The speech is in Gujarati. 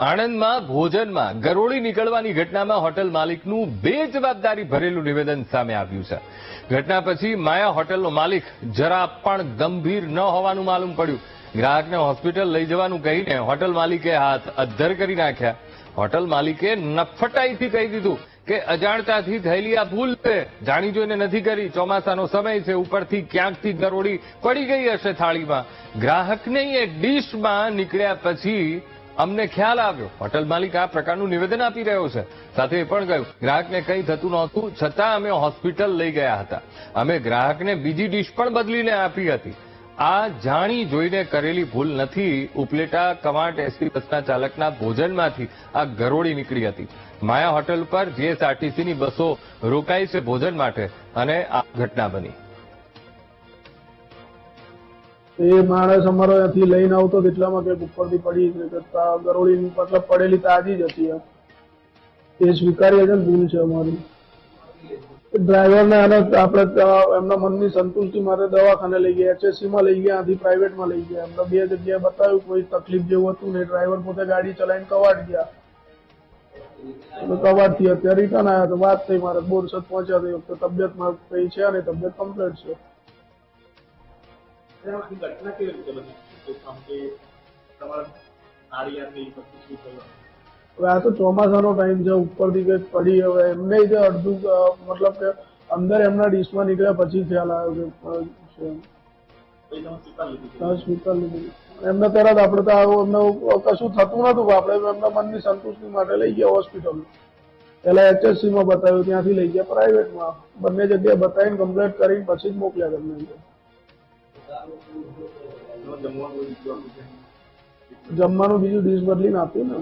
આણંદમાં ભોજનમાં ગરોળી નીકળવાની ઘટનામાં હોટલ માલિકનું બે જવાબદારી ભરેલું નિવેદન સામે આવ્યું છે. ઘટના પછી માયા હોટલનો માલિક જરા પણ ગંભીર ન હોવાનું માલુમ પડ્યું. ગ્રાહકને હોસ્પિટલ લઈ જવાનું કહીને હોટલ માલિકે હાથ અદ્ધર કરી નાખ્યા. હોટલ માલિકે નફટાઈથી કહી દીધું કે અજાણતાથી થયેલી આ ભૂલ છે. જાણી જોઈને નથી કરી. ચોમાસાનો સમય છે. ઉપરથી ક્યાંકથી ગરોળી પડી ગઈ હશે થાળીમાં. ગ્રાહકને એ ડીશમાં નીકળ્યા પછી અમને ખ્યાલ આવ્યો. હોટલ માલિક આ પ્રકારનું નિવેદન આપી રહ્યો છે. સાથે એ પણ કહ્યું, ગ્રાહકને કંઈ થતું નહોતું, છતાં અમે હોસ્પિટલ લઈ ગયા હતા. અમે ગ્રાહકને બીજી ડીશ પણ બદલીને આપી હતી. આ જાણી જોઈને કરેલી ભૂલ નથી. ઉપલેટા કમાટ એસટી બસના ચાલકના ભોજનમાંથી આ ગરોળી નીકળી હતી. માયા હોટલ પર જીએસઆરટીસીની બસો રોકાઈ છે ભોજન માટે અને આ ઘટના બની. એ માણસ અમારો અહીંથી લઈને આવતો કેટલામાં કંઈક ઉપરથી પડી ગરોળી મતલબ પડેલી તાજી જ હતી એ સ્વીકારીએ છે ને ભૂલ છે અમારી. ડ્રાઈવરને અને આપણે એમના મનની સંતુષ્ટિ માટે દવાખાને લઈ ગયા, એચએસસીમાં લઈ ગયા, આથી પ્રાઇવેટમાં લઈ ગયા. એમને બે જગ્યાએ બતાવ્યું, કોઈ તકલીફ જેવું હતું નહીં. ડ્રાઈવર પોતે ગાડી ચલાવીને કવાડ ગયા. કવાડથી અત્યારે રિટર્ન આવ્યા તો વાત થઈ મારે. બોરસદ પહોંચ્યા તો તબિયતમાં કઈ છે અને તબિયત કમ્પ્લીટ છે. ઘટના કેવી રીતે બની? કે તમારા નાળિયાની પછી શું થયું? હવે આ તો ચોમાસાનો ટાઈમ છે ઉપરથી કંઈક પડી હવે એમને જે અડધું મતલબ કે અંદર એમના ડીશમાં નીકળ્યા પછી ખ્યાલ આવ્યો કે સ્વીકાર લીધી એમને તરત આપણે તો આવું એમને કશું થતું નતું આપણે એમના મનની સંતુષ્ટિ માટે લઈ ગયા હોસ્પિટલ પેલા એચએસસી માં બતાવ્યું ત્યાંથી લઈ ગયા પ્રાઇવેટમાં બંને જગ્યાએ બતાવીને કમ્પ્લેટ કરીને પછી જ મોકલ્યા તમને. જમવાનું બીજું ડીશ બદલીને આપ્યું ને.